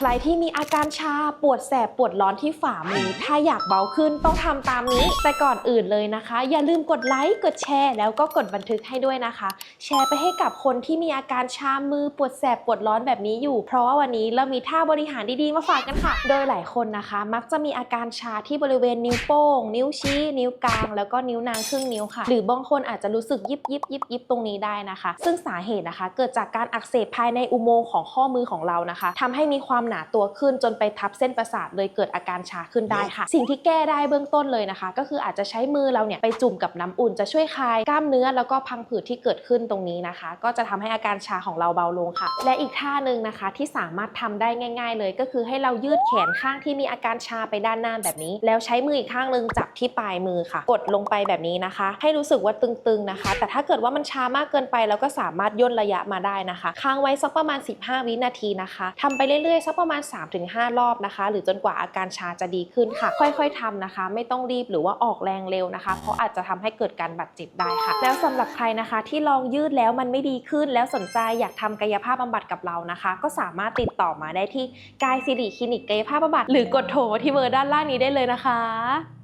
ใครที่มีอาการชาปวดแสบปวดร้อนที่ฝ่ามือ ถ้าอยากเบาขึ้นต้องทำตามนี้ แต่ก่อนอื่นเลยนะคะ อย่าลืมกดไลค์กดแชร์ แล้วก็กดบันทึกให้ด้วยนะคะ แชร์ไปให้กับคนที่มีอาการชามือปวดแสบปวดร้อนแบบนี้อยู่ เพราะว่าวันนี้เรามีท่าบริหารดีๆมาฝากกันค่ะ โดยหลายคนนะคะ มักจะมีอาการชาที่บริเวณนิ้วโป้ง นิ้วชี้ นิ้วกลาง แล้วก็นิ้วนางครึ่งนิ้วค่ะ หรือบางคนอาจจะรู้สึกยิบยิบยิบยิบตรงนี้ได้นะคะ ซึ่งสาเหตุนะคะ เกิดจากการอักเสบภายในอุโมงค์ของข้อมือของเรานะคะทำให้มีความหนาตัวขึ้นจนไปทับเส้นประสาทเลยเกิดอาการชาขึ้นได้ค่ะ สิ่งที่แก้ได้เบื้องต้นเลยนะคะ ก็คืออาจจะใช้มือเราเนี่ยไปจุ่มกับน้ำอุ่นจะช่วยคลายกล้ามเนื้อแล้วก็พังผืดที่เกิดขึ้นตรงนี้นะคะ ก็จะทำให้อาการชาของเราเบาลงค่ะ และอีกท่าหนึ่งนะคะที่สามารถทำได้ง่าย ๆ เลย ก็คือให้เรายืดแขนข้างที่มีอาการชาไปด้านหน้าแบบนี้ แล้วใช้มืออีกข้างหนึงจับที่ปลายมือค่ะ กดลงไปแบบนี้นะคะ ให้รู้สึกว่าตึงๆนะคะ แต่ถ้าเกิดว่ามันชามากเกินไปเราก็สามารถย่นระยะมาได้นะคะ ค้างไว้สักประมาณ 15 วินาทีนะคะทำไปเรื่อยๆสักประมาณ 3-5 รอบนะคะ หรือจนกว่าอาการชาจะดีขึ้นค่ะ ค่อยๆทำนะคะ ไม่ต้องรีบหรือว่าออกแรงเร็วนะคะ เพราะอาจจะทำให้เกิดการบาดเจ็บได้ค่ะ แล้วสำหรับใครนะคะที่ลองยืดแล้วมันไม่ดีขึ้น แล้วสนใจอยากทำกายภาพบำบัดกับเรานะคะ ก็สามารถติดต่อมาได้ที่กายสิริคลินิกกายภาพบำบัดหรือกดโทรที่เบอร์ด้านล่างนี้ได้เลยนะคะ